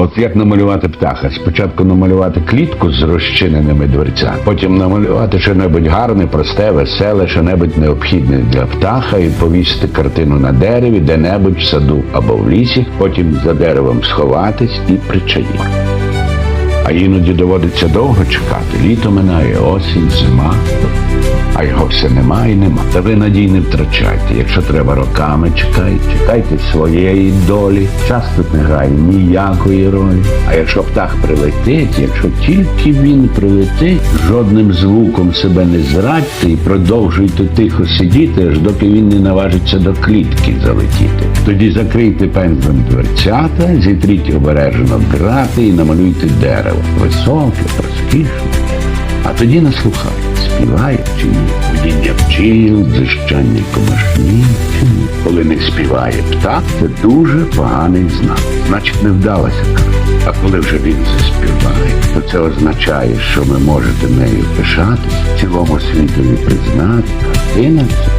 От як намалювати птаха? Спочатку намалювати клітку з розчиненими дверцями, потім намалювати що-небудь гарне, просте, веселе, що-небудь необхідне для птаха і повісити картину на дереві, де-небудь в саду або в лісі, потім за деревом сховатись і причаїти. А іноді доводиться довго чекати. Літо минає, осінь, зима. А його все нема і нема. Та ви надій не втрачайте. Якщо треба роками чекайте, чекайте своєї долі. Час тут не грає ніякої ролі. А якщо птах прилетить, якщо тільки він прилетить, жодним звуком себе не зрадьте і продовжуйте тихо сидіти, аж доки він не наважиться до клітки залетіти. Тоді закрийте пензлем дверцята, зітріть обережно грати і намалюйте дерево. Високе, розкішне. А тоді наслухай, співає чи ні, Гудіння пчіл, дзищання комашні чи ні. Коли не співає птах, це дуже поганий знак. Значить, не вдалася. А коли вже він заспіває, то це означає, що ви можете нею пишатись, цілому світові признати, картина це